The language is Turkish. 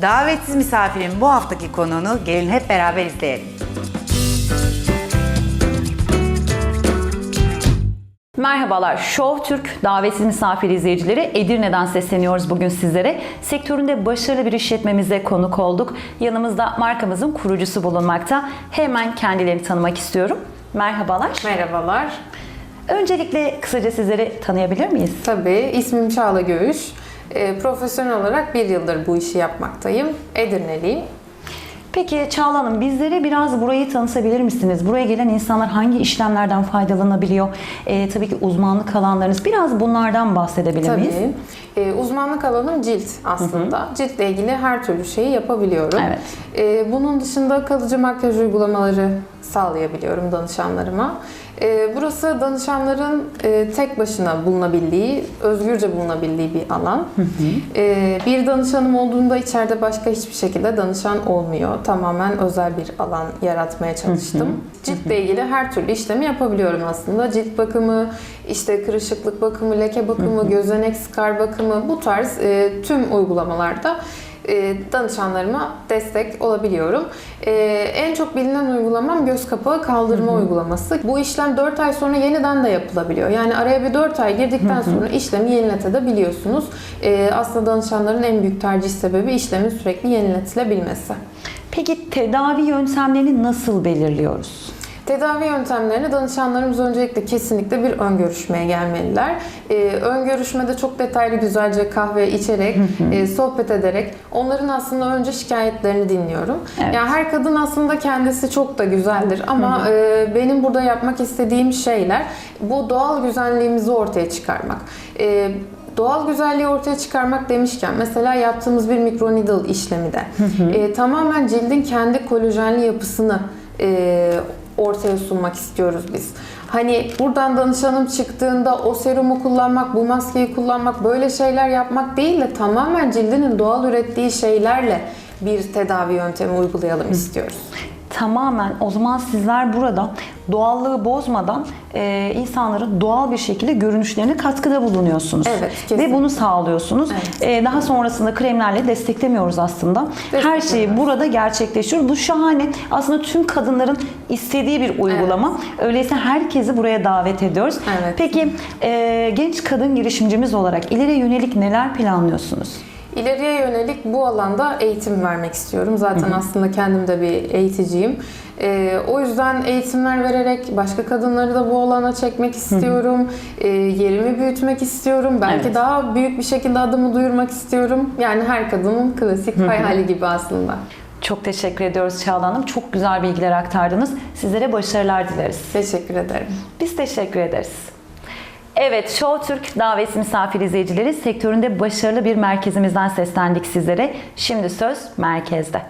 Davetsiz misafirin bu haftaki konuğunu gelin hep beraber izleyelim. Merhabalar, Show Türk davetsiz misafir izleyicileri Edirne'den sesleniyoruz bugün sizlere. Sektöründe başarılı bir işletmemize konuk olduk. Yanımızda markamızın kurucusu bulunmakta. Hemen kendilerini tanımak istiyorum. Merhabalar. Merhabalar. Öncelikle kısaca sizleri tanıyabilir miyiz? Tabii ismim Çağla Göğüş. Ee, profesyonel olarak bir yıldır bu işi yapmaktayım. Edirneliyim. Peki Çağla Hanım bizlere biraz burayı tanıtabilir misiniz? Buraya gelen insanlar hangi işlemlerden faydalanabiliyor? Ee, tabii ki uzmanlık alanlarınız. Biraz bunlardan bahsedebilir miyiz? Tabii. Ee, uzmanlık alanım cilt aslında. Ciltle ilgili her türlü şeyi yapabiliyorum. Evet. Ee, bunun dışında kalıcı makyaj uygulamaları sağlayabiliyorum danışanlarıma. Ee, burası danışanların e, tek başına bulunabildiği, özgürce bulunabildiği bir alan. Ee, bir danışanım olduğunda içeride başka hiçbir şekilde danışan olmuyor. Tamamen özel bir alan yaratmaya çalıştım. Ciltle ilgili her türlü işlemi yapabiliyorum aslında. Cilt bakımı, işte kırışıklık bakımı, leke bakımı, gözenek, skar bakımı bu tarz e, tüm uygulamalarda danışanlarıma destek olabiliyorum. E, en çok bilinen uygulamam göz kapağı kaldırma uygulaması. Bu işlem 4 ay sonra yeniden de yapılabiliyor. Yani araya bir 4 ay girdikten sonra işlemi yeniletebiliyorsunuz. E, aslında danışanların en büyük tercih sebebi işlemin sürekli yeniletilebilmesi. Peki tedavi yöntemlerini nasıl belirliyoruz? Tedavi yöntemlerini danışanlarımız öncelikle kesinlikle bir ön görüşmeye gelmeliler. Ee, ön görüşmede çok detaylı güzelce kahve içerek, e, sohbet ederek onların aslında önce şikayetlerini dinliyorum. Evet. Yani her kadın aslında kendisi çok da güzeldir ama e, benim burada yapmak istediğim şeyler bu doğal güzelliğimizi ortaya çıkarmak. E, Doğal güzelliği ortaya çıkarmak demişken mesela yaptığımız bir microneedle işlemi de e, tamamen cildin kendi kolajenli yapısını e, ortaya sunmak istiyoruz biz. Hani buradan danışanım çıktığında o serumu kullanmak, bu maskeyi kullanmak, böyle şeyler yapmak değil de tamamen cildinin doğal ürettiği şeylerle bir tedavi yöntemi uygulayalım istiyoruz. Tamamen o zaman sizler burada doğallığı bozmadan e, insanların doğal bir şekilde görünüşlerine katkıda bulunuyorsunuz. Evet, Ve kesinlikle. bunu sağlıyorsunuz. E, daha sonrasında kremlerle desteklemiyoruz aslında. Her şeyi burada gerçekleştiriyoruz. Bu şahane. Aslında tüm kadınların istediği bir uygulama. Öyleyse herkesi buraya davet ediyoruz. Evet. Peki e, genç kadın girişimcimiz olarak ileriye yönelik neler planlıyorsunuz? İleriye yönelik bu alanda eğitim vermek istiyorum. Zaten aslında kendim de bir eğiticiyim. Ee, o yüzden eğitimler vererek başka kadınları da bu alana çekmek istiyorum. Ee, yerimi büyütmek istiyorum. Belki Evet. daha büyük bir şekilde adımı duyurmak istiyorum. Yani her kadının klasik hayali gibi aslında. Çok teşekkür ediyoruz Çağla Hanım. Çok güzel bilgiler aktardınız. Sizlere başarılar dileriz. Teşekkür ederim. Biz teşekkür ederiz. Evet, Show Türk davetsiz misafir izleyicileri sektöründe başarılı bir merkezimizden seslendik sizlere. Şimdi söz merkezde.